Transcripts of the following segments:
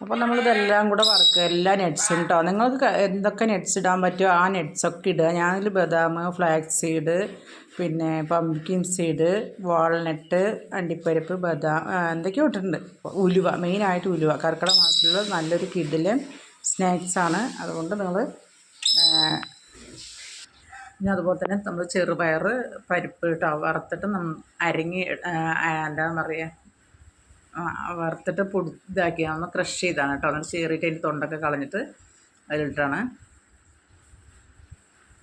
അപ്പോൾ നമ്മളിതെല്ലാം കൂടെ വറുക്കുക എല്ലാ നട്ട്സും കേട്ടോ നിങ്ങൾക്ക് എന്തൊക്കെ നട്ട്സ് ഇടാൻ പറ്റുമോ ആ നട്ട്സൊക്കെ ഇടുക. ഞാനിൽ ബദാം ഫ്ലാക്സ് സീഡ് പിന്നെ പംകിൻ സീഡ് വാൾനട്ട് അണ്ടിപ്പരിപ്പ് ബദാം എന്തൊക്കെയോ ഇട്ടിട്ടുണ്ട്. ഉലുവ മെയിനായിട്ട് ഉലുവ. കർക്കിടക മാസത്തിലുള്ള നല്ലൊരു കിഡിലെ സ്നാക്സാണ് അതുകൊണ്ട് നിങ്ങൾ പിന്നെ അതുപോലെ തന്നെ നമ്മൾ ചെറുപയർ പരിപ്പ് കേട്ടോ വറുത്തിട്ട് നം അരങ്ങി എന്താണെന്ന് പറയുക വറുത്തിട്ട് പൊടി ഇതാക്കി. ഒന്ന് ക്രഷ് ചെയ്താണ് കേട്ടോ. എന്നിട്ട് ചേറിയിട്ട് അതിന്റെ തൊണ്ടൊക്കെ കളഞ്ഞിട്ട് അതിലിട്ടാണ്.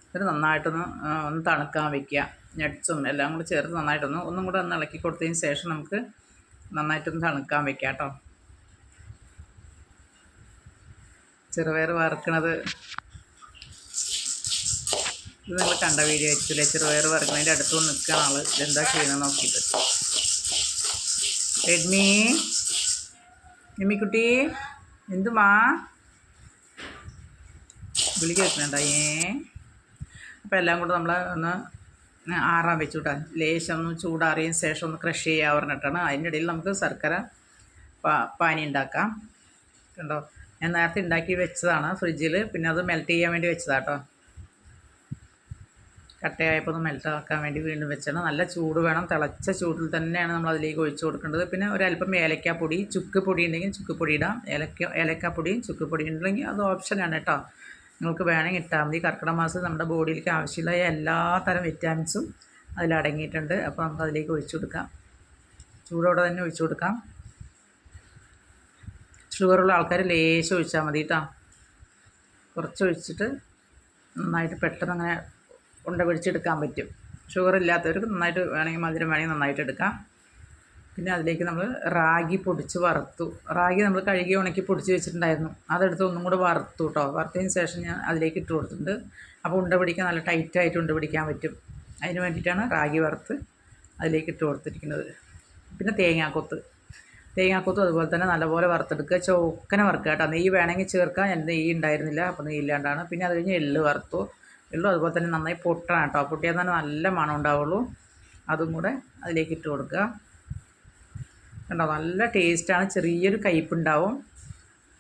എന്നിട്ട് നന്നായിട്ടൊന്ന് ഒന്ന് തണുക്കാൻ വെക്കുക. നട്ട്സും എല്ലാം കൂടി ചേർത്ത് നന്നായിട്ടൊന്ന് ഒന്നും കൂടെ ഒന്ന് ഇളക്കി കൊടുത്തതിന് ശേഷം നമുക്ക് നന്നായിട്ടൊന്ന് തണുക്കാൻ വെക്കാം കേട്ടോ. ചെറുപയർ വറുക്കണത് ഇത് നിങ്ങൾ കണ്ട വീഡിയോ വെച്ചില്ലേ ചെറുപയർ വറുക്കണതിന്റെ അടുത്ത് നിൽക്കുന്ന ആൾ ഇതെന്താ ചെയ്യണമെന്ന് നോക്കിയിട്ട്. റെഡ്മി എമ്മിക്കുട്ടി എന്തുമാ? വിളി കേൾക്കുന്നുണ്ടായേ അപ്പോൾ എല്ലാം കൂടെ നമ്മൾ ഒന്ന് ആറാൻ വെച്ചു ലേശം ഒന്ന് ചൂടാറിയതിന് ശേഷം ഒന്ന് ക്രഷ് ചെയ്യുക പറഞ്ഞിട്ടാണ്. അതിന്റെ ഇടയിൽ നമുക്ക് ശർക്കര പാനി ഉണ്ടാക്കാം. കണ്ടോ? ഞാൻ നേരത്തെ ഉണ്ടാക്കി വെച്ചതാണ് ഫ്രിഡ്ജിൽ പിന്നെ അത് മെൽറ്റ് ചെയ്യാൻ വേണ്ടി വെച്ചതാട്ടോ കട്ടയായപ്പോൾ ആക്കാൻ വേണ്ടി വീണ്ടും വെച്ചാണ് നല്ല ചൂട് വേണം. തിളച്ച ചൂടിൽ തന്നെയാണ് നമ്മൾ അതിലേക്ക് ഒഴിച്ച് കൊടുക്കേണ്ടത്. പിന്നെ ഒരല്പം ഏലക്കാപ്പൊടി ചുക്ക് പൊടി ഉണ്ടെങ്കിൽ ചുക്ക് പൊടി ഇടാം. ഏലക്ക ഏലക്കാപ്പൊടിയും ചുക്ക് പൊടി ഉണ്ടെങ്കിൽ അത് ഓപ്ഷനാണ് കേട്ടോ. നിങ്ങൾക്ക് വേണമെങ്കിൽ ഇട്ടാൽ മതി. കർക്കിടക മാസം നമ്മുടെ ബോഡിയിലേക്ക് ആവശ്യമുള്ള എല്ലാ തരം വിറ്റാമിൻസും അതിലടങ്ങിയിട്ടുണ്ട് അപ്പോൾ നമുക്ക് അതിലേക്ക് ഒഴിച്ചു കൊടുക്കാം. ചൂടോടെ തന്നെ ഒഴിച്ചു കൊടുക്കാം. ഷുഗറുള്ള ആൾക്കാർ ലേശം ഒഴിച്ചാൽ മതി കേട്ടോ. കുറച്ച് ഒഴിച്ചിട്ട് നന്നായിട്ട് പെട്ടെന്ന് അങ്ങനെ ഉണ്ട പിടിച്ചെടുക്കാൻ പറ്റും. ഷുഗർ ഇല്ലാത്തവർക്ക് നന്നായിട്ട് വേണമെങ്കിൽ മധുരം വേണമെങ്കിൽ നന്നായിട്ട് എടുക്കാം. പിന്നെ അതിലേക്ക് നമ്മൾ റാഗി പൊടിച്ച് വറുത്തു. റാഗി നമ്മൾ കഴുകി ഉണക്കി പൊടിച്ച് വെച്ചിട്ടുണ്ടായിരുന്നു. അതെടുത്ത് ഒന്നും കൂടെ വറുത്തു കേട്ടോ വറുത്തതിന് ശേഷം ഞാൻ അതിലേക്ക് ഇട്ട് കൊടുത്തിട്ടുണ്ട്. അപ്പോൾ ഉണ്ട പിടിക്കാൻ നല്ല ടൈറ്റായിട്ട് ഉണ്ട പിടിക്കാൻ പറ്റും. അതിന് വേണ്ടിയിട്ടാണ് റാഗി വറുത്ത് അതിലേക്ക് ഇട്ട് കൊടുത്തിരിക്കുന്നത്. പിന്നെ തേങ്ങാക്കൊത്ത്. തേങ്ങാക്കൊത്ത് അതുപോലെ തന്നെ നല്ലപോലെ വറുത്തെടുക്കുക. ചോക്കനെ വറുക്കുക കേട്ടോ. നെയ്യ് വേണമെങ്കിൽ ചേർക്കാം. എന്റെ നെയ്യ് ഉണ്ടായിരുന്നില്ല. അപ്പോൾ നെയ്യ് ഇല്ലാണ്ടാണ്. പിന്നെ അത് കഴിഞ്ഞ് എള്ള് വറുത്തു. എള്ളും അതുപോലെ തന്നെ നന്നായി പൊട്ടണം കേട്ടോ. പൊട്ടിയാൽ തന്നെ നല്ല മണം ഉണ്ടാവുള്ളൂ. അതും കൂടെ അതിലേക്ക് ഇട്ട് കൊടുക്കുക. കണ്ടോ? നല്ല ടേസ്റ്റാണ് ചെറിയൊരു കയ്പ്പുണ്ടാവും.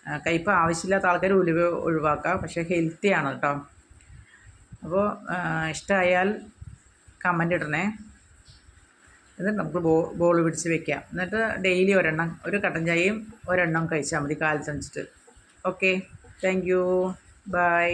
കയ്പ്പ് കയ്പ് ആവശ്യമില്ലാത്ത ആൾക്കാർ ഉലുവ ഒഴിവാക്കുക. പക്ഷേ ഹെൽത്തിയാണ് കേട്ടോ. അപ്പോൾ ഇഷ്ടമായാൽ കമന്റ് ഇടണേ. എന്നിട്ട് നമുക്ക് ബോ ബോൾ പിടിച്ച് വെക്കാം. എന്നിട്ട് ഡെയിലി ഒരെണ്ണം ഒരു കട്ടൻ ചായയും ഒരെണ്ണം കഴിച്ചാൽ മതി. കാലത്തണിച്ചിട്ട് ഓക്കെ താങ്ക് യു ബൈ